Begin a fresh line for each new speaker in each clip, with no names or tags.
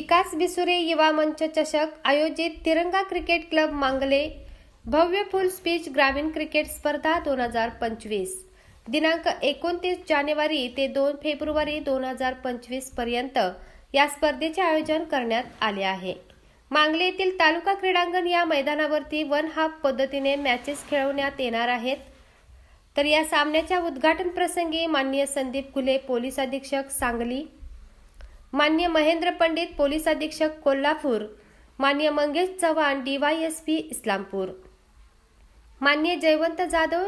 विकास बिसुरे युवा मंच चषक आयोजित तिरंगा क्रिकेट क्लब मांगले. भव्य फुल स्पीच ग्रामीण क्रिकेट स्पर्धा दोन हजार पंचवीस. दिनांक एकोणतीस जानेवारी ते दोन फेब्रुवारी दोन हजार पंचवीसपर्यंत या स्पर्धेचे आयोजन करण्यात आले आहे. मांगले येथील तालुका क्रीडांगण या मैदानावरती वन हाफ पद्धतीने मॅचेस खेळवण्यात येणार आहेत. तर या सामन्याच्या उद्घाटन प्रसंगी माननीय संदीप कुले पोलीस अधीक्षक सांगली मान्य महेंद्र पंडित पोलीस अधीक्षक कोल्हापूर मान्य मंगेश चव्हाण डीवायएसपी इस्लामपूर. मान्य Jaywant Jadhav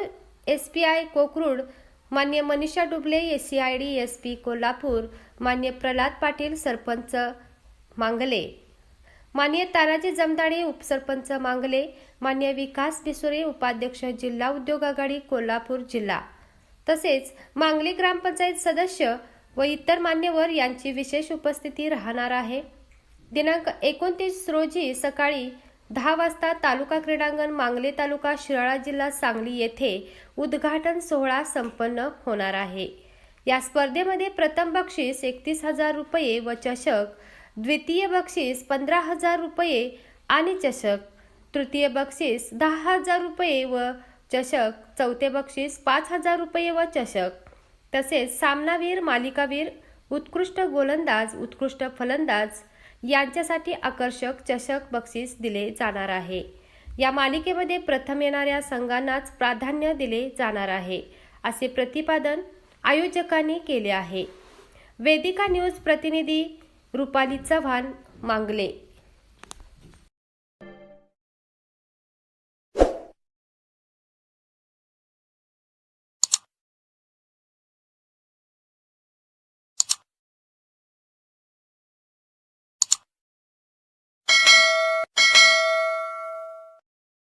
S P I Kokrud मान्य Manisha Dubale S C I D S P Kolhapur मान्य प्रल्हाद पाटील सरपंच मांगले. मान्य तानाजी जमदाडे उपसरपंच मांगले. मान्य विकास बिसुरे उपाध्यक्ष जिल्हा उद्योग आघाडी कोल्हापूर जिल्हा. तसेच मांगली ग्रामपंचायत सदस्य व इतर मान्यवर यांची विशेष उपस्थिती राहणार आहे. दिनांक एकोणतीस रोजी सकाळी दहा वाजता तालुका क्रीडांगण मांगले तालुका शिराळा जिल्हा सांगली येथे उद्घाटन सोहळा संपन्न होणार आहे. या स्पर्धेमध्ये प्रथम बक्षीस एकतीस हजार रुपये व चषक द्वितीय बक्षीस पंधरा हजार रुपये आणि चषक तृतीय बक्षीस दहा हजार रुपये व चषक चौथे बक्षीस पाच हजार रुपये व चषक. तसेच सामनावीर मालिकावीर उत्कृष्ट गोलंदाज उत्कृष्ट फलंदाज यांच्यासाठी आकर्षक चषक बक्षीस दिले जाणार आहे. या मालिकेमध्ये प्रथम येणाऱ्या संघांनाच प्राधान्य दिले जाणार आहे असे प्रतिपादन आयोजकांनी केले आहे. वेदिका न्यूज प्रतिनिधी रुपाली चव्हाण मांगले.